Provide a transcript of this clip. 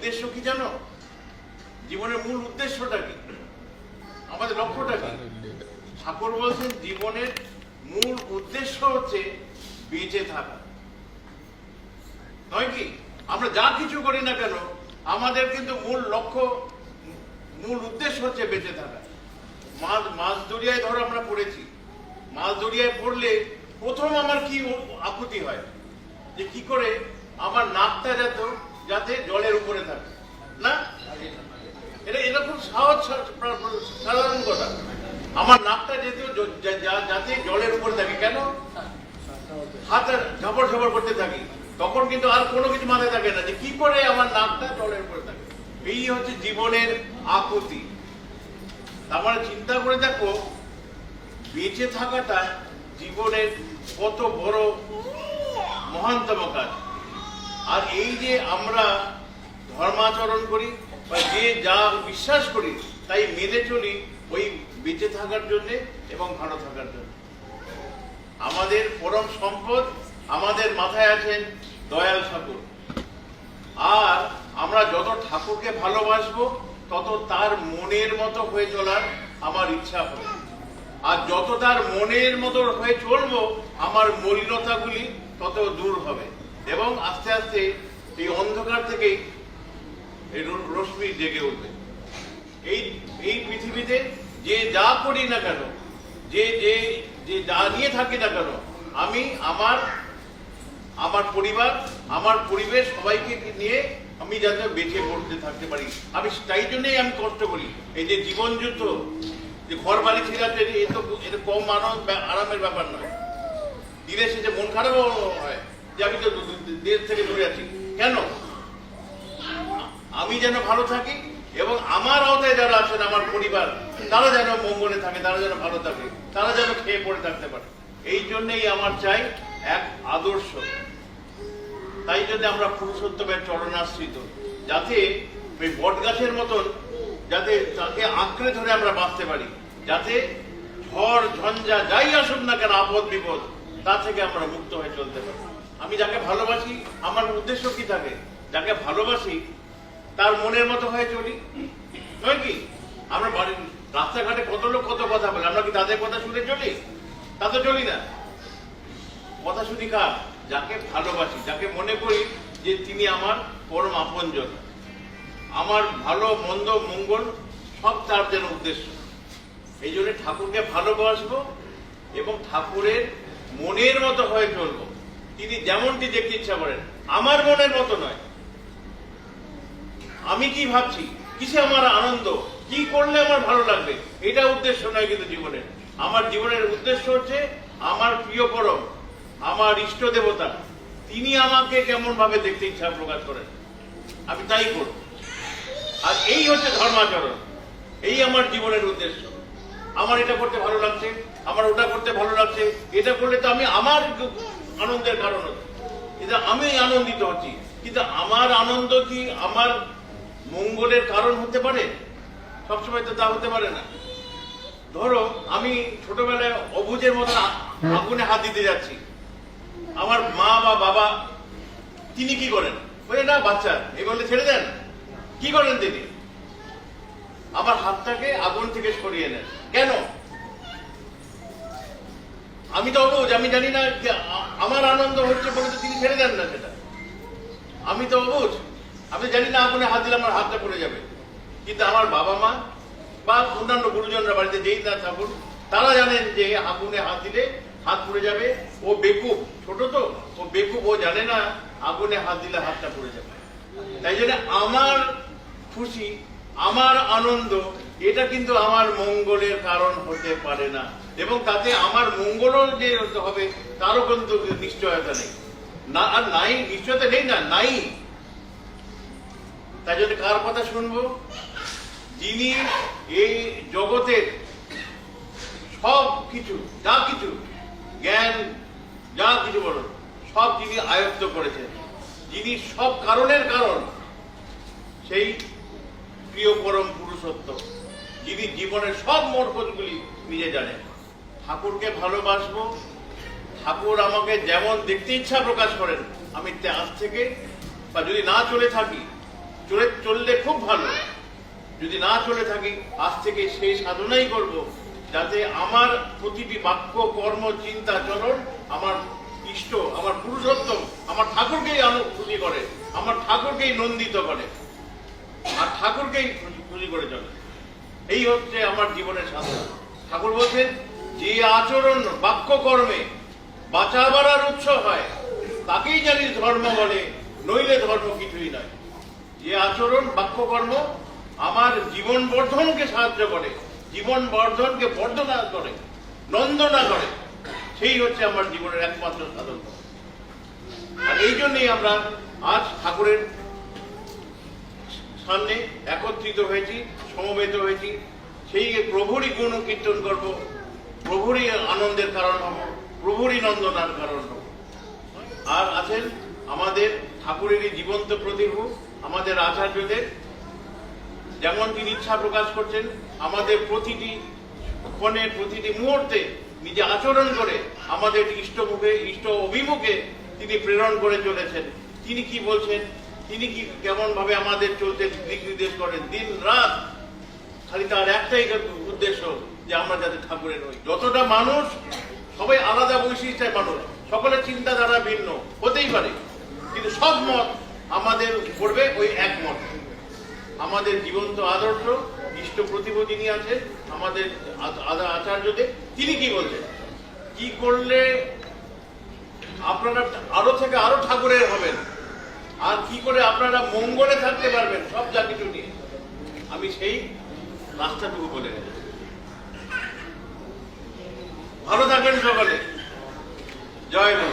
উদ্দেশ্য কি জানো? জীবনের মূল উদ্দেশ্যটা কি? আমাদের লক্ষ্যটা কি? ঠাকুর বলছেন, জীবনের মূল উদ্দেশ্য হচ্ছে বেঁচে থাকা। নয় কি? আমরা যা কিছু করি না কেন, আমাদের কিন্তু মূল লক্ষ্য, মূল উদ্দেশ্য হচ্ছে বেঁচে থাকা। মাছ মাছ দরিয়ায় ধরো আমরা পড়েছি। মাছ দরিয়ায় পড়লে প্রথম আমার কি আপত্তি হয়? যে কি করে আমার নাকটা যাতে যাতে জলের উপরে থাকে। না? এটা এটা খুব সহজ সাধারণ কথা। আমার নাকটা যেতে যাতে জলের উপরে থাকে, কেন? হাতে ঝাপড় ঝাপড় করতে থাকি। তখন কিন্তু আর কোনো কিছু মাথায় থাকে না যে কি করে আমার নাকটা জলের উপরে থাকে। এই হচ্ছে জীবনের আকুতি তার মানে চিন্তা করে দেখো, বেঁচে থাকাটা জীবনের কত বড় মহানতম কাজ। আর এই যে আমরা ধর্মাচরণ করি, বা যে যা বিশ্বাস করি, তাই মেনে চলি ওই বেঁচে থাকার জন্যে এবং ভালো থাকার জন্য। আমাদের পরম সম্পদ আমাদের মাথায় আছেন দয়াল ঠাকুর। আর আমরা যত ঠাকুরকে ভালোবাসবো, তত তার মনের মতো হয়ে চলার আমার ইচ্ছা হবে। আর যত তার মনের মতো হয়ে চলবো, আমার মলিনতাগুলি তত দূর হবে। এবং আস্তে আস্তে এই অন্ধকার থেকেই এই রশ্মি জেগে উঠবে। এই এই পৃথিবীতে যে যা করি না কেন, যে যে যে যা নিয়ে থাকি না কেন, আমি, আমার আমার পরিবার, আমার পরিবেশ সবাইকে নিয়ে আমি যাতে বেঁচে পড়তে থাকতে পারি। আমি তাই জন্যই আমি কষ্ট করি। এই যে জীবন যুদ্ধ, যে ঘর বাড়ি ঠিক আছে, এ তো কম আনন্দ আরামের ব্যাপার নয়। দিনে শেষে মন খারাপও হয় যে আমি তো দেশ থেকে দূরে আছি। কেন? আমি যেন ভালো থাকি এবং আমার আওতায় যারা আছেন আমার পরিবার, তারা যেন মঙ্গলে থাকে, তারা যেন ভালো থাকে, তারা যেন খেয়ে পড়ে থাকতে পারে। এই জন্যই আমার চাই এক আদর্শ। তাই জন্য আমরা পুরুষোত্তমের চরণাশ্রিত যাতে ওই বট গাছের মতন, যাতে তাকে আঁকড়ে ধরে আমরা বাঁচতে পারি, যাতে ঝড়, ঝঞ্ঝা যাই আসুক না কেন আপদ বিপদ তা থেকে আমরা মুক্ত হয়ে চলতে পারি। আমি যাকে ভালোবাসি, আমার উদ্দেশ্য কি থাকে? যাকে ভালোবাসি, তার মনের মতো হয়ে চলি। নয় কি? আমরা বাড়ির রাস্তাঘাটে কত লোক কত কথা বলে, আমরা কি তাদের কথা শুনে চলি? তা তো চলি না। কথা শুনি কার? যাকে ভালোবাসি, যাকে মনে করি যে তিনি আমার পরম আপনজন। আমার ভালো, মন্দ, মঙ্গল সব তার যেন উদ্দেশ্য। এই জন্য ঠাকুরকে ভালোবাসবো এবং ঠাকুরের মনের মতো হয়ে চলবো। তিনি যেমনটি দেখতে ইচ্ছা করেন, আমার মনের মতো নয়। আমি কি ভাবছি? কিসে আমার আনন্দ? কি করলে আমার ভালো লাগবে? এটা উদ্দেশ্য নয় কিন্তু জীবনের। আমার জীবনের উদ্দেশ্য হচ্ছে আমার প্রিয় পরম, আমার ইষ্ট দেবতা। তিনি আমাকে কেমন ভাবে দেখতে ইচ্ছা প্রকাশ করেন। আমি তাই করব। আর এই হচ্ছে ধর্মাচরণ। এই আমার জীবনের উদ্দেশ্য। আমার এটা করতে ভালো লাগছে, আমার ওটা করতে ভালো লাগছে, এটা করলে তো আমি আমার আনন্দের কারণ হচ্ছে। এটা আমি আনন্দিত হচ্ছি। কিন্তু আমার আনন্দ কি আমার মঙ্গলের কারণ হতে পারে? সবসময় তো তা হতে পারে না। ধরো আমি ছোটবেলায় অবুজের মতন আ- আগুনে হাত দিতে যাচ্ছি। আমার মা বা বাবা তিনি কি করেন? বলে না বাচ্চা এই বললে ছেড়ে দেন। কি করেন তিনি? আমার হাতটাকে আগুন থেকে সরিয়ে নেন। কেন? আমি তো অবুজ আমি জানি না আমার আনন্দ হচ্ছে বলে তো তিনি ছেড়ে দেন না সেটা। আমি তো অবুজ আমি জানি না আগুনে হাত দিলে আমার হাতটা পড়ে যাবে। কিন্তু আমার বাবা মা বা অন্যান্য গুরুজনরা বাড়িতে যেই না থাকুন তারা জানেন যে আগুনে হাত দিলে হাত পড়ে যাবে। ও বেকুব, ছোট তো, ও বেকুব, ও জানে না আগুনে হাত দিলে হাতটা পড়ে যাবে। তাই জন্য আমার খুশি, আমার আনন্দ এটা কিন্তু আমার মঙ্গলের কারণ হতে পারে না। এবং তাতে আমার মঙ্গলও যে হবে, তারও কিন্তু নিশ্চয়তা নেই। না, আর নাই, নিশ্চয়তা নেই না, নাই। তাই জন্য কার কথা শুনব? যিনি এই জগতের সব কিছু, যা কিছু, জ্ঞান, যা কিছু বলো সব যিনি আয়ত্ত করেছেন। যিনি সব কারণের কারণ, সেই প্রিয় পরম পুরুষত্ব। যিনি জীবনের সব মর্কতগুলি নিজে জানেন। ঠাকুরকে ভালোবাসবো। ঠাকুর আমাকে যেমন দেখতে ইচ্ছা প্রকাশ করেন, আমি আজ থেকে বা যদি না চলে থাকি, চলে চললে খুব ভালো। যদি না চলে থাকি, আজ থেকে সেই সাধনাই করব, যাতে আমার প্রতিটি বাক্য, কর্ম, চিন্তা, চলন আমার ইষ্ট, আমার পুরুষোত্তম, আমার ঠাকুরকেই খুশি করে, আমার ঠাকুরকেই নন্দিত করে, আর ঠাকুরকেই খুশি করে চলে। এই হচ্ছে আমার জীবনের সাধনা। ঠাকুর বলছেন, যে আচরণ বাক্য কর্মে বাঁচাবার আর উৎস হয়, তাকেই জানি ধর্ম বলে, নইলে ধর্ম কিছুই নয়। যে আচরণ বাক্য কর্ম আমার জীবন বর্ধনকে সাহায্য করে জীবন বর্ধনকে বর্ধনা করে, নন্দনা করে, সেই হচ্ছে আমার জীবনের একমাত্র সাধন। আর এই জন্যই আমরা আজ ঠাকুরের সামনে একত্রিত হয়েছি, সমবেত হয়েছি। সেই প্রভুরই গুণ কীর্তন করব, প্রভুরই আনন্দের কারণ হব, প্রভুরই নন্দনার কারণ হব। আর আছেন আমাদের ঠাকুরেরই জীবন্ত প্রতিভূ আমাদের আচার্যদের। যেমন তিনি ইচ্ছা প্রকাশ করছেন, আমাদের প্রতিটি ক্ষণে, প্রতিটি মুহূর্তে নিজে আচরণ করে আমাদের ইষ্টমুখে, ইষ্ট অভিমুখে তিনি প্রেরণ করে চলেছেন। তিনি কি বলছেন? তিনি কি কেমন ভাবে আমাদের চলতে দিক নির্দেশ করেন? দিন রাত খালি তার একটাই উদ্দেশ্য যে আমরা যাতে ঠাকুরের হই। যতটা মানুষ, সবাই আলাদা বৈশিষ্ট্যের মানুষ। সকলের চিন্তাধারা ভিন্ন, হতেই পারে। কিন্তু সব মত আমাদের করবে ওই এক মত। আমাদের জীবন্ত আদর্শ, ইষ্ট প্রতিভূ যিনি আছেন, আমাদের আচার্যদের, তিনি কি বলছেন? কি করলে আপনারা আরও থেকে আরও ঠাকুরের হবেন? আর কি করে আপনারা মঙ্গলে থাকতে পারবেন সব যা কিছু নিয়ে? আমি সেই রাস্তাটুকু বলে ভালো থাকবেন সকালে। জয় মা